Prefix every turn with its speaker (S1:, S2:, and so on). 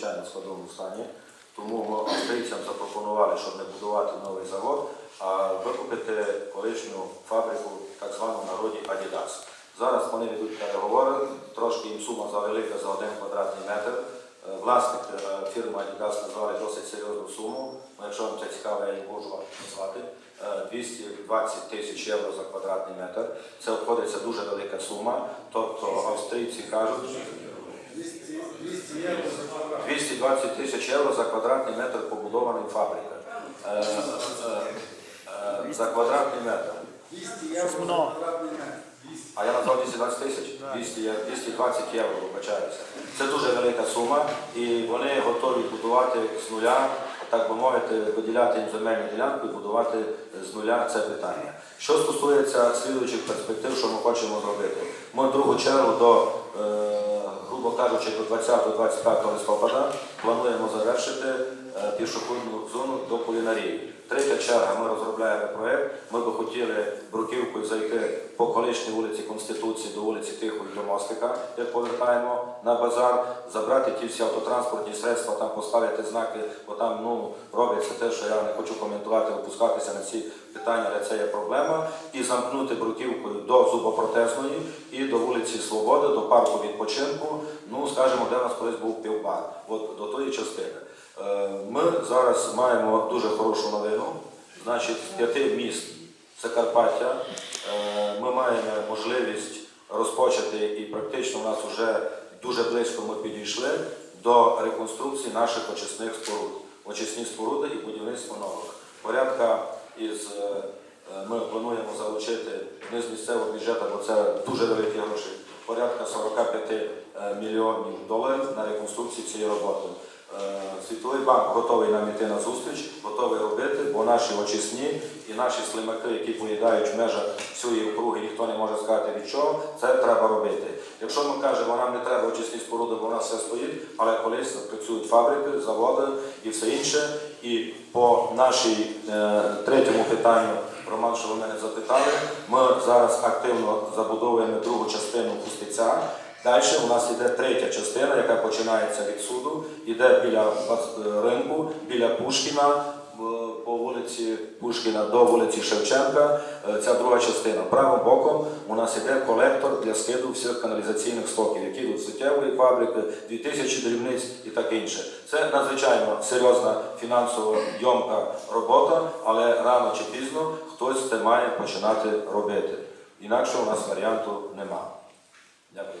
S1: надзвичайно складному стані. Тому австрійцям запропонували, щоб не будувати новий завод, а викупити колишню фабрику, так звану народі Adidas. Зараз вони ведуть переговори, трошки їм сума завелика за один квадратний метр. Е, Власник е, фірми Adidas назвали досить серйозну суму. Ну, Якщо вам це цікаво, я її можу назвати. Е, 220 тисяч євро за квадратний метр. Це обходиться дуже велика сума. Тобто австрійці кажуть,
S2: 200 євро за квадрат.
S1: 220 тисяч євро за квадратний метр побудованої фабрики. Е, е, е, За квадратний метр.
S2: 200 євро за квадратний метр.
S1: А я назвав 220 тисяч? 200, 220 євро, вибачаюся. Це дуже велика сума, і вони готові будувати з нуля, так би мовити, виділяти їм земельну ділянку і будувати з нуля це питання. Що стосується слідуючих перспектив, що ми хочемо зробити, ми в другу чергу до, грубо кажучи, до 20-25 листопада плануємо завершити пішохідну зону до кулінарії. Третя черга, ми розробляємо проєкт. Ми би хотіли бруківкою зайти по колишній вулиці Конституції до вулиці Тихої до мостика, як повертаємо на базар, забрати ті всі автотранспортні средства, там поставити знаки, бо там ну, робиться те, що я не хочу коментувати, опускатися на ці питання, але це є проблема. І замкнути бруківкою до зубопротезної і до вулиці Свободи, до парку відпочинку. Ну, скажімо, де в нас колись був півбар, от до тої частини. Ми зараз маємо дуже хорошу новину. Значить, з п'яти міст Закарпаття е, ми маємо можливість розпочати, і практично у нас вже дуже близько ми підійшли до реконструкції наших очисних споруд. Очисні споруди і будівництво нових. Порядка із е, е, ми плануємо залучити не з місцевого бюджету, бо це дуже великі гроші. Порядка 45 е, мільйонів доларів на реконструкцію цієї роботи. Е, Світовий банк готовий нам іти на зустріч, готовий робити, бо наші очисні і наші слимаки, які поїдають в межах всієї округи, ніхто не може сказати від чого, це треба робити. Якщо ми кажемо, нам не треба очисні споруди, бо у нас все стоїть, але колись працюють фабрики, заводи і все інше. І по нашій е, третьому питанню, Роман, що ви мене запитали, ми зараз активно забудовуємо другу частину Кустиця. Далі у нас йде третя частина, яка починається від суду, йде біля ринку, біля Пушкіна, по вулиці Пушкіна до вулиці Шевченка. Е, Ця друга частина. Правим боком у нас йде колектор для скиду всіх каналізаційних стоків, які йдуть суттєвої фабрики, 2000 дрібниць і таке інше. Це надзвичайно серйозна фінансово йомка робота, але рано чи пізно хтось це має починати робити. Інакше у нас варіанту нема. Дякую.